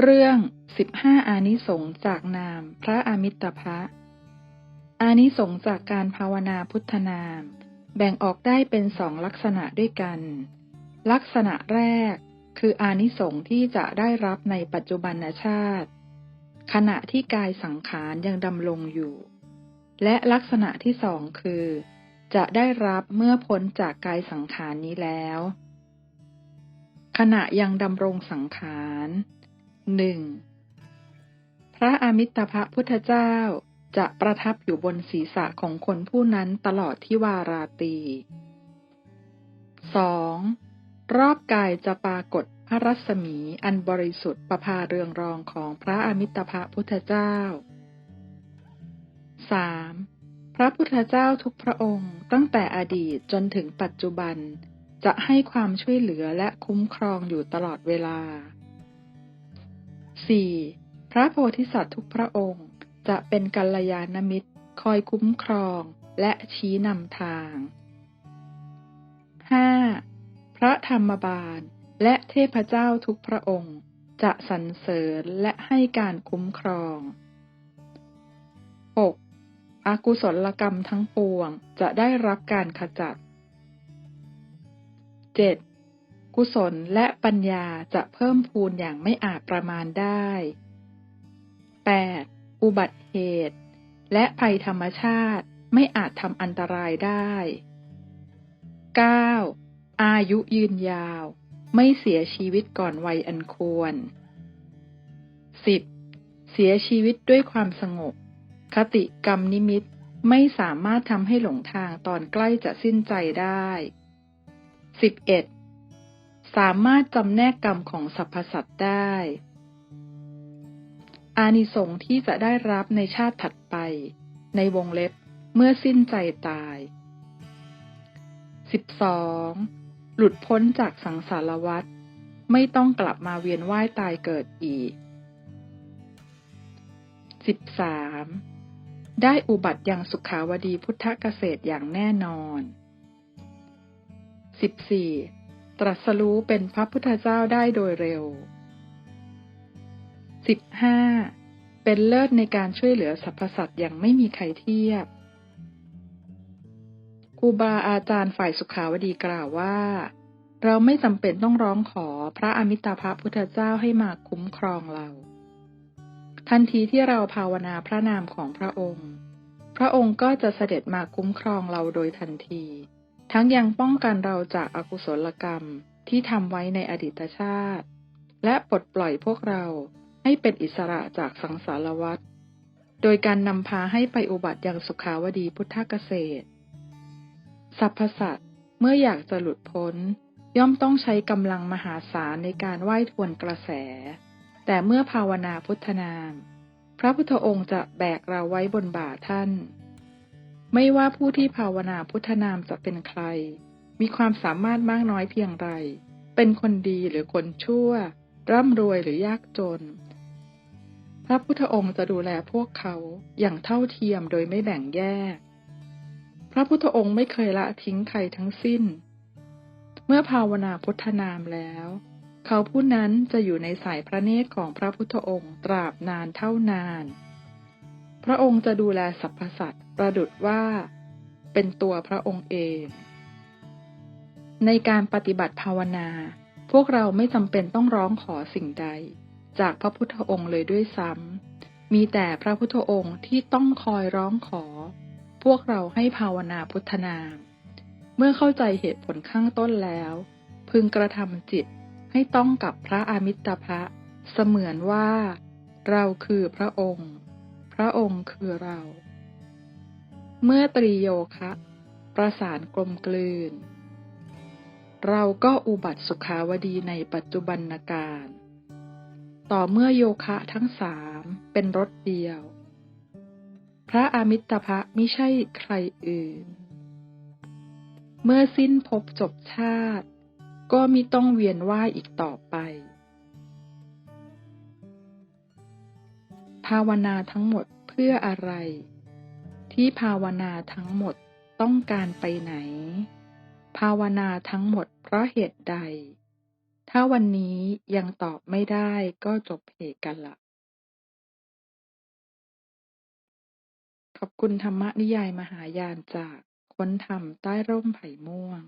เรื่องสิบห้าอานิสงส์จากนามพระอมิตภะอานิสงส์จากการภาวนาพุทธนาม แบ่งออกได้เป็นสองลักษณะด้วยกัน ลักษณะแรกคืออานิสงส์ที่จะได้รับในปัจจุบันชาติ ขณะที่กายสังขารยังดำรงอยู่ และลักษณะที่สองคือ จะได้รับเมื่อพ้นจากกายสังขารนี้แล้ว ขณะยังดำรงสังขาร หนึ่งพระอมิตภพุทธเจ้าจะประทับอยู่บนศีรษะของคนผู้นั้นตลอดที่วาราตี 2. รอบกายจะปรากฏพระรัศมีอันบริสุทธิ์ประพาเรืองรองของพระอมิตภพุทธเจ้า 3. พระพุทธเจ้าทุกพระองค์ตั้งแต่อดีตจนถึงปัจจุบัน จะให้ความช่วยเหลือและคุ้มครองอยู่ตลอดเวลา 4. พระโพธิสัตว์ทุกพระองค์ จะเป็นกัลยาณมิตร คอยคุ้มครองและชี้นำทาง 5. พระธรรมบาลและเทพเจ้าทุกพระองค์ จะสรรเสริญและให้การคุ้มครอง 6. อากุศลกรรมทั้งปวงจะได้รับการขจัด 7. กุศลและปัญญาจะเพิ่มพูนอย่างไม่อาจประมาณได้ 8. อุบัติเหตุ และภัยธรรมชาติไม่อาจทำอันตรายได้ 9. อายุยืนยาว ไม่เสียชีวิตก่อนวัยอันควร 10. เสียชีวิตด้วยความสงบ คติกรรมนิมิตไม่สามารถทำให้หลงทางตอนใกล้จะสิ้นใจได้ 11. สามารถจำแนกกรรมของสรรพสัตว์ได้ อานิสงส์ที่จะได้รับในชาติถัดไป ในวงเล็บเมื่อสิ้นใจตาย 12. หลุดพ้นจากสังสารวัฏไม่ต้องกลับมาเวียนว่ายตายเกิดอีก 13. ได้อุบัติยังสุขาวดีพุทธเกษตรอย่างแน่นอน 14. ตรัสรู้เป็นพระพุทธเจ้าได้โดยเร็ว 15. เป็นเลิศในการช่วยเหลือสรรพสัตว์อย่างไม่มีใครเทียบครูบาอาจารย์ฝ่ายสุขาวดีกล่าวว่า เราไม่จำเป็นต้องร้องขอพระอมิตาภพุทธเจ้าให้มาคุ้มครองเรา ทันทีที่เราภาวนาพระนามของพระองค์ พระองค์ก็จะเสด็จมาคุ้มครองเราโดยทันที ทั้งยังป้องกันเราจากอากุศลกรรมที่ทำไว้ในอดีตชาติ และปลดปล่อยพวกเราให้เป็นอิสระจากสังสารวัฏโดยการนำพาให้ไปอุบัติยังสุขาวดีพุทธเกษตรสรรพสัตว์เมื่ออยากจะหลุดพ้น ย่อมต้องใช้กำลังมหาศาลในการไหว้ทวนกระแส แต่เมื่อภาวนาพุทธนาม พระพุทธองค์จะแบกเราไว้บนบ่าท่าน ไม่ว่าผู้ที่ภาวนาพุทธนามจะเป็นใคร มีความสามารถมากน้อยเพียงไร เป็นคนดีหรือคนชั่ว ร่ำรวยหรือยากจน พระพุทธองค์จะดูแลพวกเขาอย่างเท่าเทียมโดยไม่แบ่งแยก พระพุทธองค์ไม่เคยละทิ้งใครทั้งสิ้น เมื่อภาวนาพุทธนามแล้ว เขาผู้นั้นจะอยู่ในสายพระเนตรของพระพุทธองค์ตราบนานเท่านาน พระองค์จะดูแลสรรพสัตว์ ประดุดว่าเป็นตัวพระองค์เอง ในการปฏิบัติภาวนา พวกเราไม่จำเป็นต้องร้องขอสิ่งใด จากพระพุทธองค์เลยด้วยซ้ำมีแต่พระพุทธองค์ที่ต้องคอยร้องขอ พวกเราให้ภาวนาพุทธนาม เมื่อเข้าใจเหตุผลข้างต้นแล้ว พึงกระทำจิตให้ต้องกับพระอามิตรภะเสมือนว่า เราคือพระองค์ พระองค์คือเรา เมื่อตรีโยคะ ประสานกลมกลืน เราก็อุบัติสุขาวดีในปัจจุบันการ ต่อเมื่อโยคะทั้งสามเป็นรถเดียว พระอามิตรภะไม่ใช่ใครอื่น เมื่อสิ้นภพจบชาติ ก็มิต้องเวียนว่ายอีกต่อไป ภาวนาทั้งหมดเพื่ออะไร ที่ภาวนาทั้งหมดต้องการไปไหน ภาวนาทั้งหมดเพราะเหตุใด ถ้าวันนี้ยังตอบไม่ได้ก็จบเหตุกันละขอบคุณธรรมนิยายมหายานจากค้นธรรมใต้ร่มไผ่ม่วง